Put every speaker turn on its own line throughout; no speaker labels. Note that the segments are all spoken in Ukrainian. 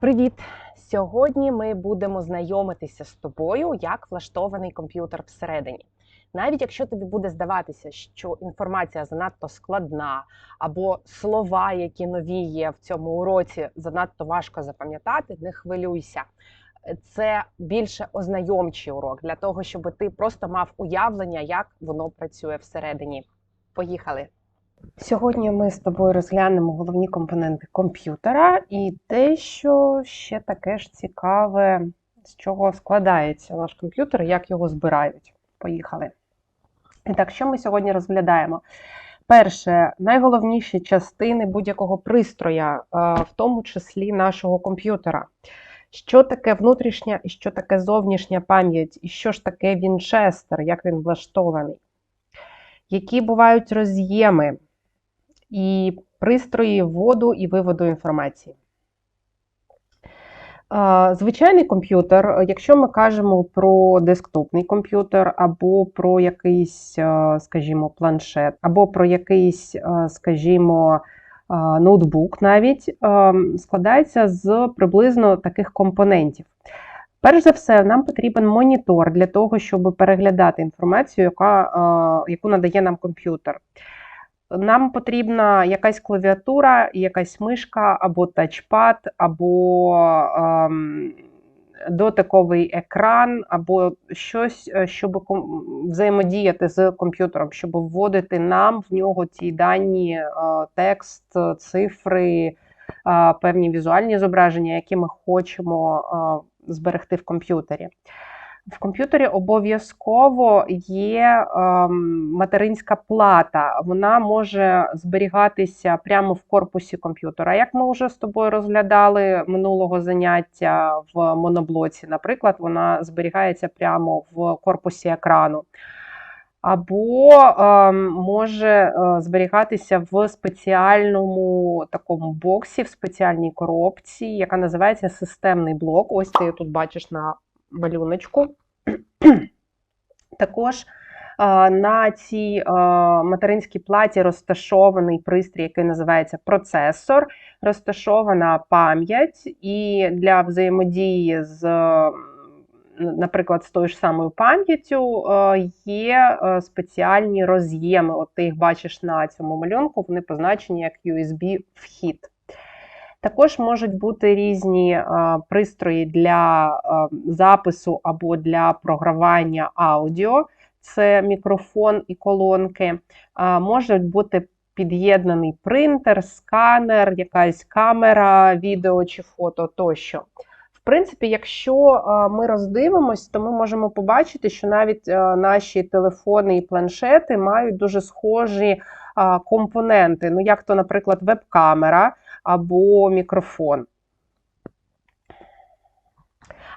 Привіт! Сьогодні ми будемо знайомитися з тобою, як влаштований комп'ютер всередині. Навіть якщо тобі буде здаватися, що інформація занадто складна, або слова, які нові є в цьому уроці, занадто важко запам'ятати, не хвилюйся. Це більше ознайомчий урок для того, щоб ти просто мав уявлення, як воно працює всередині. Поїхали! Сьогодні ми з тобою розглянемо головні компоненти комп'ютера і те, що ще таке ж цікаве, з чого складається наш комп'ютер, як його збирають. Поїхали. І так, що ми сьогодні розглядаємо? Перше, найголовніші частини будь-якого пристроя, в тому числі нашого комп'ютера. Що таке внутрішня і що таке зовнішня пам'ять, і що ж таке Вінчестер, як він влаштований? Які бувають роз'єми? І пристрої вводу і виводу інформації. Звичайний комп'ютер, якщо ми кажемо про десктопний комп'ютер, або про якийсь, скажімо, планшет, або про якийсь, скажімо, ноутбук навіть, складається з приблизно таких компонентів. Перш за все, нам потрібен монітор для того, щоб переглядати інформацію, яка, яку надає нам комп'ютер. Нам потрібна якась клавіатура, якась мишка, або тачпад, або ем, дотиковий екран, або щось, е, щоб взаємодіяти з комп'ютером, щоб вводити нам в нього ці дані, е, текст, цифри, е, певні візуальні зображення, які ми хочемо е, зберегти в комп'ютері. В комп'ютері обов'язково є ем, материнська плата, вона може зберігатися прямо в корпусі комп'ютера. Як ми вже з тобою розглядали минулого заняття в моноблоці, наприклад, вона зберігається прямо в корпусі екрану. Або е, може зберігатися в спеціальному такому боксі, в спеціальній коробці, яка називається системний блок. Ось ти тут бачиш на малюночку. Також на цій материнській платі розташований пристрій, який називається процесор, розташована пам'ять, і для взаємодії з, наприклад, з тою ж самою пам'яттю є спеціальні роз'єми. От ти їх бачиш на цьому малюнку, вони позначені як USB-вхід. Також можуть бути різні пристрої для запису або для програвання аудіо, це мікрофон і колонки. Можуть бути під'єднаний принтер, сканер, якась камера, відео чи фото тощо. В принципі, якщо ми роздивимось, то ми можемо побачити, що навіть наші телефони і планшети мають дуже схожі компоненти. Ну, як то, наприклад, веб-камера або мікрофон.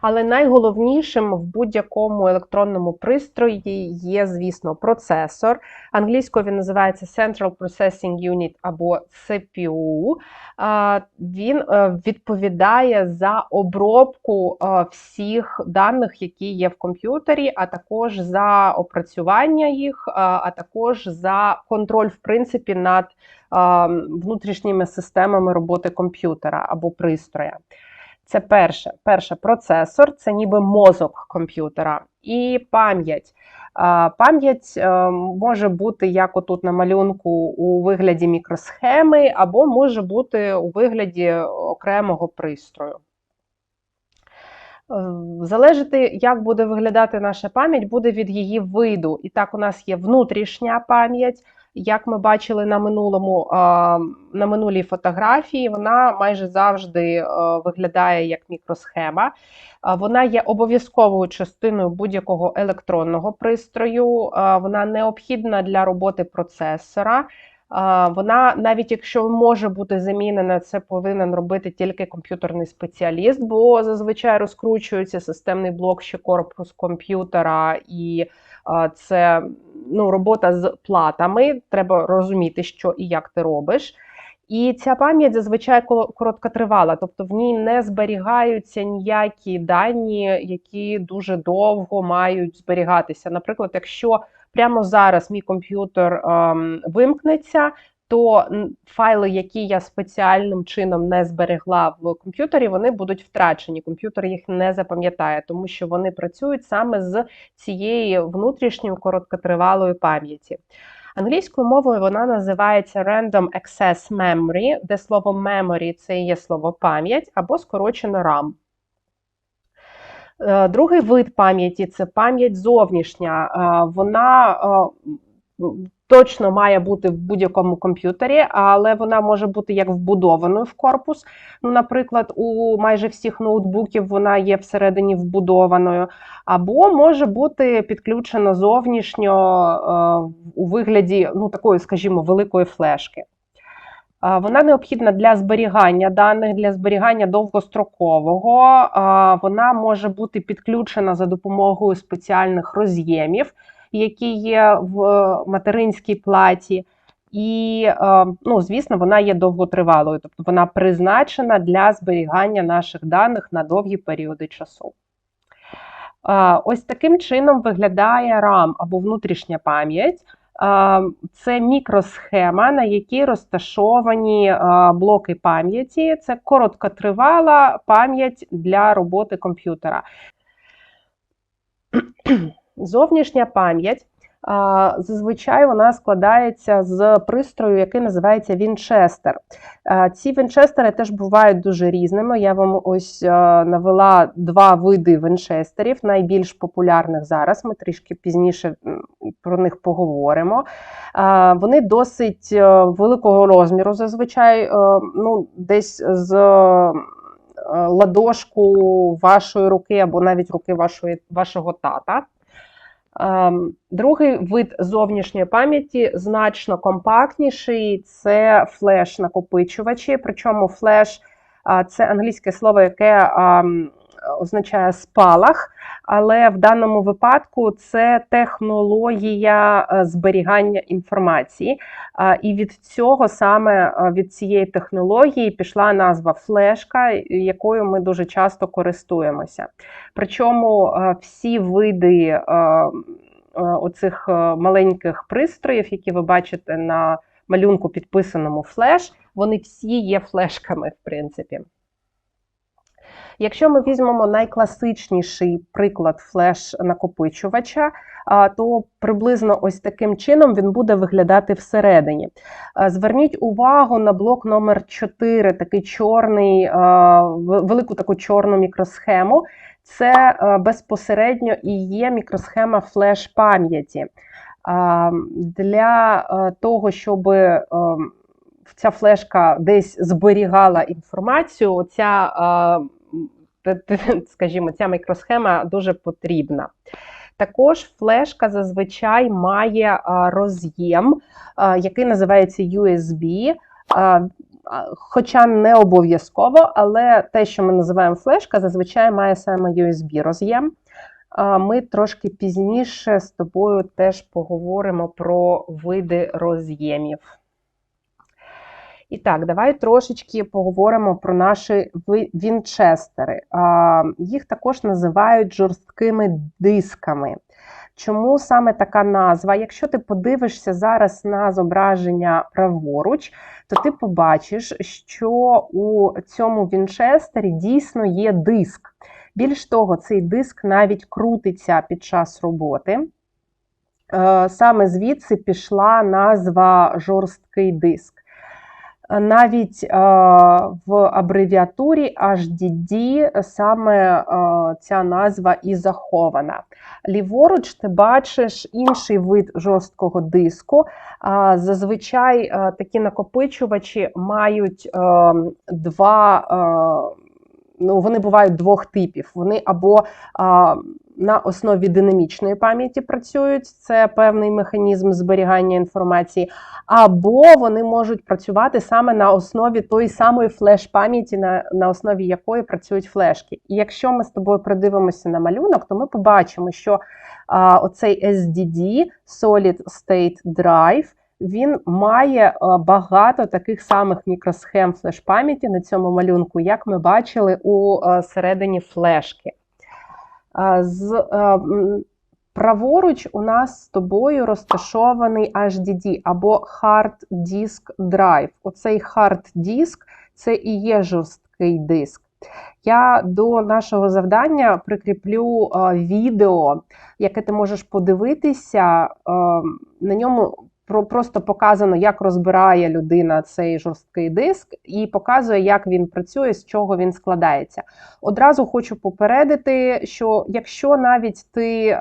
Але найголовнішим в будь-якому електронному пристрої є, звісно, процесор. Англійською він називається Central Processing Unit або CPU. Він е, відповідає за обробку е, всіх даних, які є в комп'ютері, а також за опрацювання їх, а також за контроль, в принципі, над внутрішніми системами роботи комп'ютера або пристроя. Це перше. Перше процесор це ніби мозок комп'ютера. І пам'ять. Пам'ять е, може бути як отут на малюнку у вигляді мікросхеми, або може бути у вигляді окремого пристрою. Е, залежати, як буде виглядати наша пам'ять, буде від її виду. І так, у нас є внутрішня пам'ять. Як ми бачили на минулому, на минулій фотографії, вона майже завжди виглядає як мікросхема. Вона є обов'язковою частиною будь-якого електронного пристрою, вона необхідна для роботи процесора. Вона, навіть якщо може бути замінена, це повинен робити тільки комп'ютерний спеціаліст, бо зазвичай розкручується системний блок ще корпус комп'ютера, і це ну, робота з платами. Треба розуміти, що і як ти робиш. І ця пам'ять зазвичай короткотривала, тобто в ній не зберігаються ніякі дані, які дуже довго мають зберігатися. Наприклад, якщо прямо зараз мій комп'ютер ем, вимкнеться, то файли, які я спеціальним чином не зберегла в комп'ютері, вони будуть втрачені. Комп'ютер їх не запам'ятає, тому що вони працюють саме з цією внутрішньою короткотривалою пам'яті. Англійською мовою вона називається Random Access Memory, де слово memory це є слово пам'ять або скорочено RAM. Е, Другий вид пам'яті це пам'ять зовнішня. Е, Вона е, точно має бути в будь-якому комп'ютері, але вона може бути як вбудованою в корпус. Ну, Наприклад, у майже всіх ноутбуків вона є всередині вбудованою, або може бути підключена зовнішньо е, у вигляді ну, такої, скажімо, великої флешки. Вона необхідна для зберігання даних, для зберігання довгострокового. Вона може бути підключена за допомогою спеціальних роз'ємів, які є в е, материнській платі. І, е, ну, звісно, вона є довготривалою, тобто вона призначена для зберігання наших даних на довгі періоди часу. Е, Ось таким чином виглядає RAM або внутрішня пам'ять. Це мікросхема, на якій розташовані блоки пам'яті. Це короткотривала пам'ять для роботи комп'ютера. Зовнішня пам'ять. Зазвичай вона складається з пристрою, який називається Вінчестер. Ці Вінчестери теж бувають дуже різними. Я вам ось навела два види вінчестерів, найбільш популярних зараз. Ми трішки пізніше про них поговоримо. Вони досить е, великого розміру, зазвичай, е, ну, десь з е, ладошку вашої руки або навіть руки вашої, вашого тата. Ем, Другий вид зовнішньої пам'яті значно компактніший це флеш-накопичувачі. Причому флеш це англійське слово, яке означає спалах, але в даному випадку це технологія е, зберігання інформації. І від цього саме е, від цієї технології пішла назва флешка, якою ми дуже часто користуємося. Причому е, всі види е, е, оцих е, маленьких пристроїв, які ви бачите на малюнку, підписаному флеш, вони всі є флешками, в принципі. Якщо ми візьмемо найкласичніший приклад флеш-накопичувача, то приблизно ось таким чином він буде виглядати всередині. Зверніть увагу на блок номер 4 такий чорний, велику таку чорну мікросхему. Це безпосередньо і є мікросхема флеш-пам'яті. Для того, щоб ця флешка десь зберігала інформацію, те- скажімо, ця мікросхема дуже потрібна. Також флешка зазвичай має роз'єм, який називається USB. Хоча не обов'язково, але те, що ми називаємо флешка, зазвичай має саме USB роз'єм. Ми трошки пізніше з тобою теж поговоримо про види роз'ємів. І так, давай трошечки поговоримо про наші вінчестери. Їх також називають жорсткими дисками. Чому саме така назва? Якщо ти подивишся зараз на зображення праворуч, то ти побачиш, що у цьому вінчестері дійсно є диск. Більш того, цей диск навіть крутиться під час роботи. Е, Саме звідси пішла назва жорсткий диск. Навіть в абревіатурі HDD саме ця назва і захована. Ліворуч ти бачиш інший вид жорсткого диску. Зазвичай такі накопичувачі мають два. Ну, вони бувають двох типів. Вони або а, на основі динамічної пам'яті працюють, це певний механізм зберігання інформації, або вони можуть працювати саме на основі тої самої флеш-пам'яті, на, на основі якої працюють флешки. І якщо ми з тобою придивимося на малюнок, то ми побачимо, що а, оцей SDD Solid State Drive. Він має багато таких самих мікросхем флеш-пам'яті на цьому малюнку, як ми бачили у середині флешки. З Праворуч у нас з тобою розташований HDD або Hard Disk Drive. Оцей Hard Disk це і є жорсткий диск. Я до нашого завдання прикріплю відео, яке ти можеш подивитися. На ньому просто показано, як розбирає людина цей жорсткий диск, і показує, як він працює, з чого він складається. Одразу хочу попередити, що якщо навіть ти е,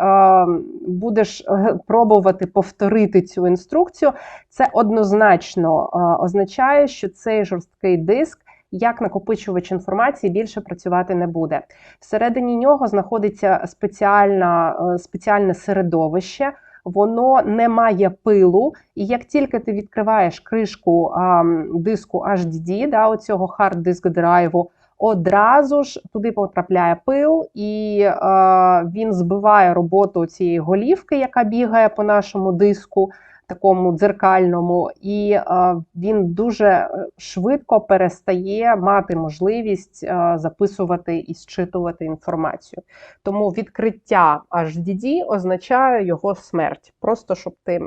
будеш е, пробувати повторити цю інструкцію, це однозначно е, означає, що цей жорсткий диск. Як накопичувач інформації більше працювати не буде. Всередині нього знаходиться е, спеціальне середовище, воно не має пилу, і як тільки ти відкриваєш кришку а, диску HDD, да, оцього хард диск драйву, одразу ж туди потрапляє пил, і а, він збиває роботу цієї голівки, яка бігає по нашому диску такому дзеркальному, і е, він дуже е, швидко перестає мати можливість е, записувати і зчитувати інформацію. Тому відкриття HDD означає його смерть. Просто щоб ти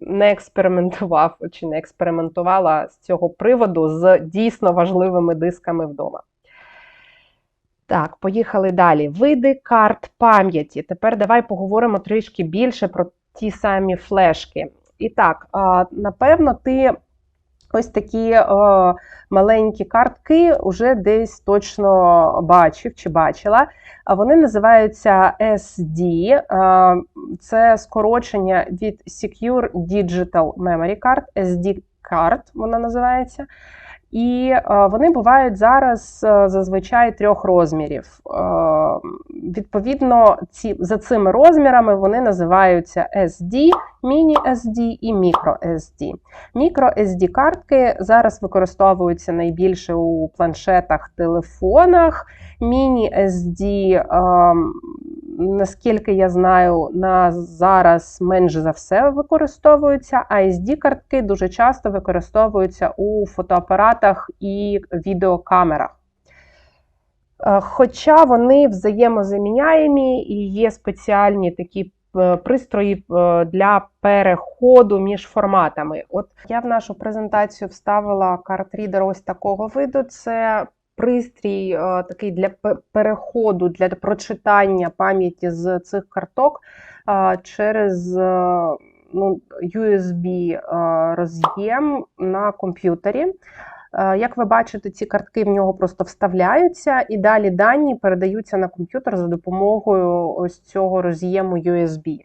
не експериментував чи не експериментувала з цього приводу з дійсно важливими дисками вдома. Так, поїхали далі. Види карт пам'яті. Тепер давай поговоримо трішки більше про ті самі флешки. І так, напевно, ти ось такі маленькі картки вже десь точно бачив чи бачила. Вони називаються SD, це скорочення від Secure Digital Memory Card, SD Card вона називається. І вони бувають зараз е, зазвичай трьох розмірів. Е, відповідно, ці, за цими розмірами вони називаються SD, міні-SD і мікро-SD. Мікро-SD картки зараз використовуються найбільше у планшетах, телефонах. Міні-SD наскільки я знаю, на зараз менш за все використовуються, а sd картки дуже часто використовуються у фотоапаратах і відеокамерах. Е, хоча вони взаємозаміняємі і є спеціальні такі е, пристрої е, для переходу між форматами. От я в нашу презентацію вставила картрідер ось такого виду. Це пристрій е, такий для переходу, для прочитання пам'яті з цих карток е, через е, ну, USB роз'єм на комп'ютері. Як ви бачите, ці картки в нього просто вставляються, і далі дані передаються на комп'ютер за допомогою ось цього роз'єму USB.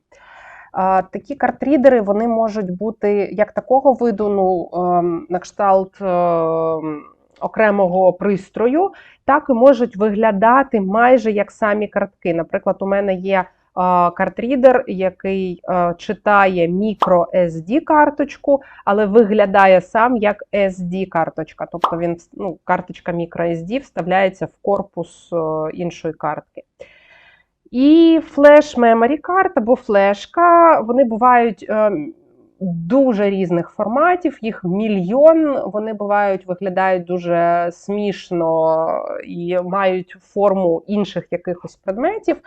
Такі картрідери вони можуть бути як такого виду, ну, ем, на кшталт ем, окремого пристрою, так і можуть виглядати майже як самі картки. Наприклад, у мене є картрідер, який читає мікро SD карточку, але виглядає сам як SD-карточка. Тобто він ну, карточка мікро SD вставляється в корпус іншої картки. І флеш memory карт або флешка, вони бувають ем, дуже різних форматів, їх мільйон. Вони бувають, виглядають дуже смішно і мають форму інших якихось предметів.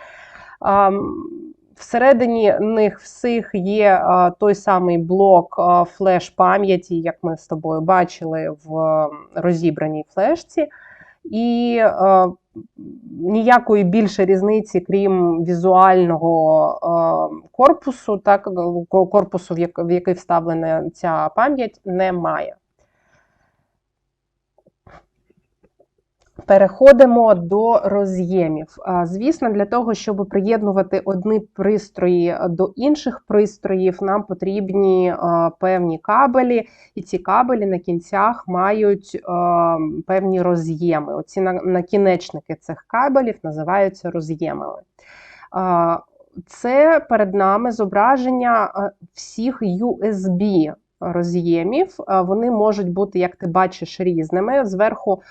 Всередині них всіх є той самий блок флеш пам'яті, як ми з тобою бачили в розібраній флешці. І ніякої більше різниці, крім візуального е, корпусу, так, корпусу, в який вставлена ця пам'ять, немає. Переходимо до роз'ємів. Звісно, для того, щоб приєднувати одні пристрої до інших пристроїв, нам потрібні певні кабелі, і ці кабелі на кінцях мають певні роз'єми. Оці накінечники цих кабелів називаються роз'ємами. Це перед нами зображення всіх USB роз'ємів. Вони можуть бути, як ти бачиш, різними. Зверху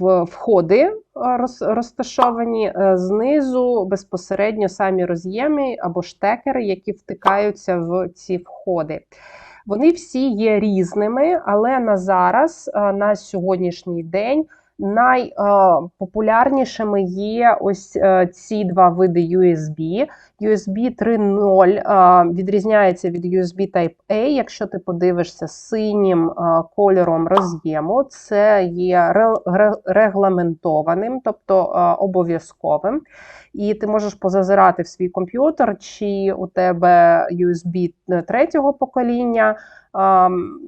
входи розташовані, е, знизу безпосередньо самі роз'єми або штекери, які втикаються в ці входи. Вони всі є різними, але на зараз, на сьогоднішній день, Найпопулярнішими є ось е, ці два види USB. USB 3.0 е, відрізняється від USB Type-A, якщо ти подивишся синім е, кольором роз'єму, це є ре- ре- регламентованим, тобто е, обов'язковим. І ти можеш позазирати в свій комп'ютер, чи у тебе USB третього покоління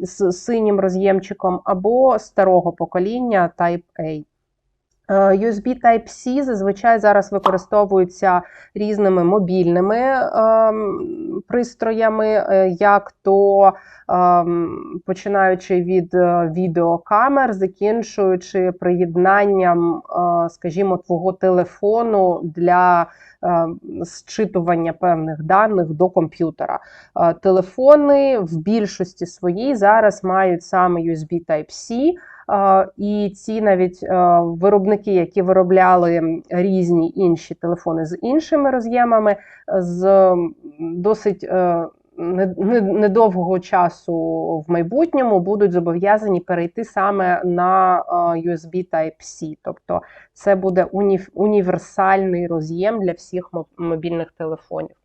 з синім роз'ємчиком, або старого покоління Type-A. Е, USB Type-C зазвичай зараз використовуються різними мобільними ем, пристроями, е, як то ем, починаючи від е, відеокамер, закінчуючи приєднанням, е, скажімо, твого телефону для е, зчитування певних даних до комп'ютера. Е, Телефони в більшості своїй зараз мають саме USB Type-C. І ці навіть виробники, які виробляли різні інші телефони з іншими роз'ємами, з досить е, не- не- недовгого часу в майбутньому будуть зобов'язані перейти саме на USB Type-C. Тобто це буде уні- універсальний роз'єм для всіх мо- мобільних телефонів.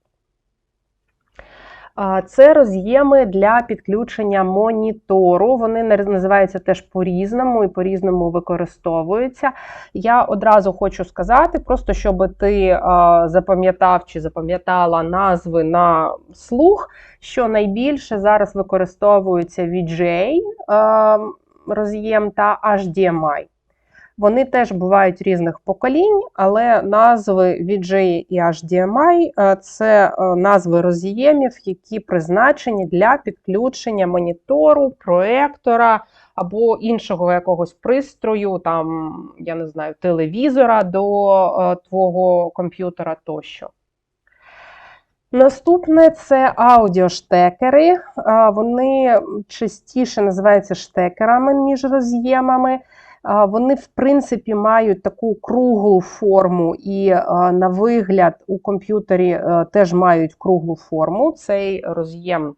Це роз'єми для підключення монітору. Вони називаються теж по-різному і по-різному використовуються. Я одразу хочу сказати, просто щоб ти запам'ятав чи запам'ятала назви на слух, що найбільше зараз використовується VGA а, роз'єм та HDMI. Вони теж бувають різних поколінь, але назви VGA і HDMI е, це е, назви роз'ємів, які призначені для підключення монітору, проектора або іншого якогось пристрою, там, я не знаю, телевізора до е, твого комп'ютера тощо. Наступне це аудіоштекери. Вони частіше називаються штекерами, ніж роз'ємами. Вони, в принципі, мають таку круглу форму, і на вигляд у комп'ютері е, теж мають круглу форму. Цей роз'єм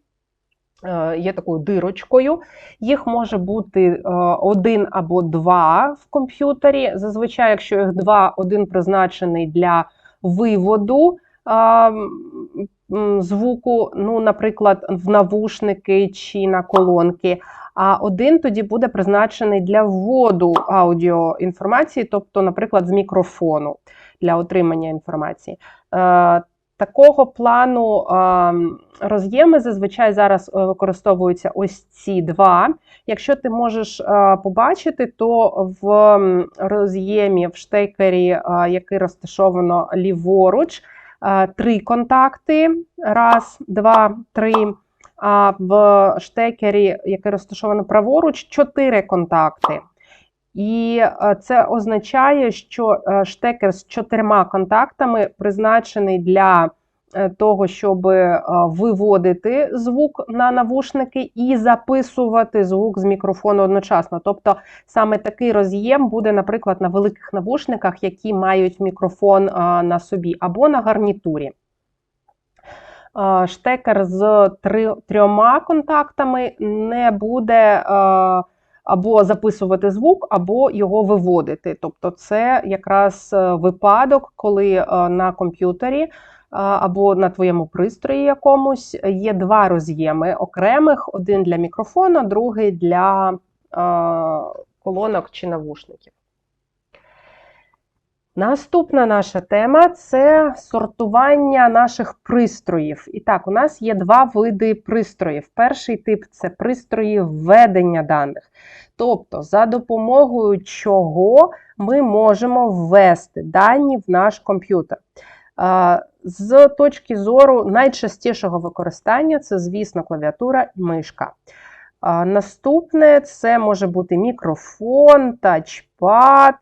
е, є такою дирочкою. Їх може бути е, один або два в комп'ютері. Зазвичай, якщо їх два, один призначений для виводу. Звуку, ну, наприклад, в навушники чи на колонки, а один тоді буде призначений для вводу аудіоінформації, тобто, наприклад, з мікрофону для отримання інформації. Е, Такого плану е, роз'єми зазвичай зараз е, використовуються ось ці два. Якщо ти можеш побачити, то в роз'ємі в штекері, який розташовано ліворуч, три контакти. Раз, два, три. А в штекері, який розташовано праворуч, чотири контакти. І е, це означає, що е, штекер з чотирма контактами призначений для е, того, щоб виводити звук на навушники і записувати звук з мікрофону одночасно. Тобто саме такий роз'єм буде, наприклад, на великих навушниках, які мають мікрофон на собі, або на гарнітурі. Е, Штекер з трьома контактами не буде е, або записувати звук, або його виводити. Тобто, це якраз е, випадок, коли на комп'ютері або на твоєму пристрої якомусь є два роз'єми окремих: один для мікрофона, другий для колонок чи навушників. Наступна наша тема це сортування наших пристроїв. І так, у нас є два види пристроїв. Перший тип це пристрої введення даних. Тобто, за допомогою чого ми можемо ввести дані в наш комп'ютер. З точки зору найчастішого використання це, звісно, клавіатура і мишка. Наступне це може бути мікрофон, тачпад,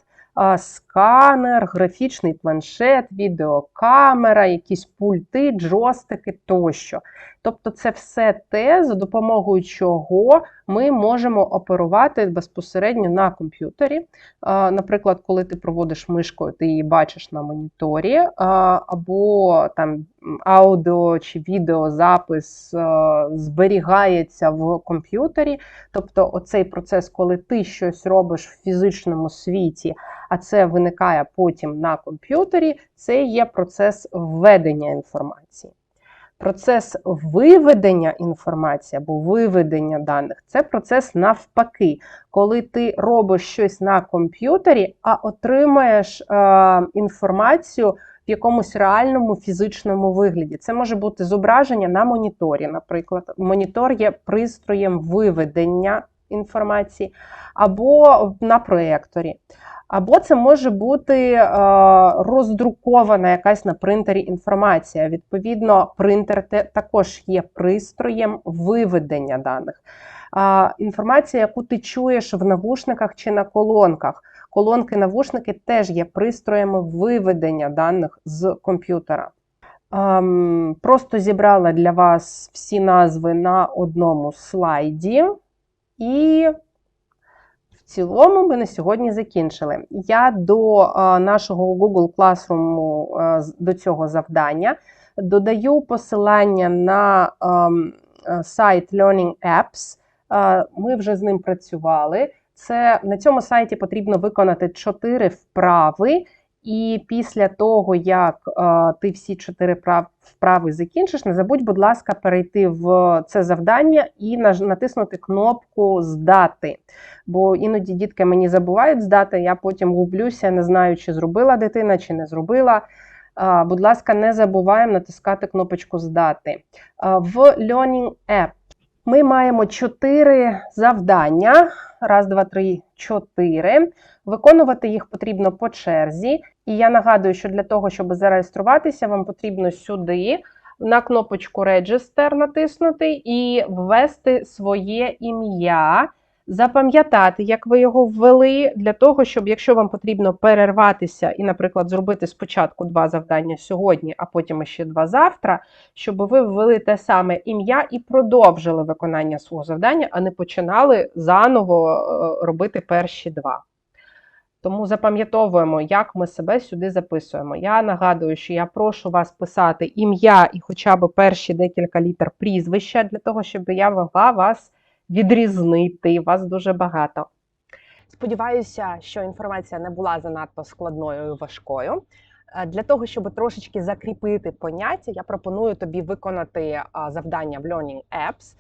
сканер, графічний планшет, відеокамера, якісь пульти, джостики тощо. Тобто, це все те, за допомогою чого ми можемо оперувати безпосередньо на комп'ютері. Наприклад, коли ти проводиш мишкою, ти її бачиш на моніторі, або там аудіо чи відеозапис зберігається в комп'ютері. Тобто, оцей процес, коли ти щось робиш в фізичному світі, а це виникає потім на комп'ютері, це є процес введення інформації. Процес виведення інформації або виведення даних це процес навпаки, коли ти робиш щось на комп'ютері, а отримаєш е, інформацію в якомусь реальному фізичному вигляді. Це може бути зображення на моніторі, наприклад. Монітор є пристроєм виведення інформації, або на проєкторі. Або це може бути е, роздрукована якась на принтері інформація. Відповідно, принтер те- також є пристроєм виведення даних. Інформація, яку ти чуєш в навушниках чи на колонках. Колонки-навушники теж є пристроями виведення даних з комп'ютера. Ем, Просто зібрала для вас всі назви на одному слайді. І цілому ми на сьогодні закінчили. Я до е, нашого Google Classroom е, до цього завдання додаю посилання на ем, е, сайт Learning Apps. Ми вже з ним працювали. Це на цьому сайті потрібно виконати чотири вправи. І після того, як е, ти всі чотири вправи закінчиш, не забудь, будь ласка, перейти в це завдання і натиснути кнопку Здати. Бо іноді дітки мені забувають здати, я потім гублюся, не знаю, чи зробила дитина, чи не зробила. А, Будь ласка, не забуваємо натискати кнопочку Здати. А, В Learning App ми маємо чотири завдання. Раз, два, три, чотири. Виконувати їх потрібно по черзі. І я нагадую, що для того, щоб зареєструватися, вам потрібно сюди на кнопочку Register натиснути і ввести своє ім'я, запам'ятати, як ви його ввели, для того, щоб, якщо вам потрібно перерватися і, наприклад, зробити спочатку два завдання сьогодні, а потім ще два завтра, щоб ви ввели те саме ім'я і продовжили виконання свого завдання, а не починали заново е, робити перші два. Тому запам'ятовуємо, як ми себе сюди записуємо. Я нагадую, що я прошу вас писати ім'я і хоча б перші декілька літер прізвища, для того, щоб я могла вас відрізнити. Вас дуже багато. Сподіваюся, що інформація не була занадто складною і важкою. Е, Для того, щоб трошечки закріпити поняття, я пропоную тобі виконати завдання в Learning Apps.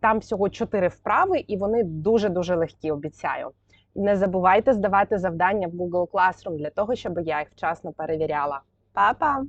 Там всього чотири вправи, і вони дуже-дуже легкі, обіцяю. Не забувайте здавати завдання в Google Classroom для того, щоб я їх вчасно перевіряла. Па-па!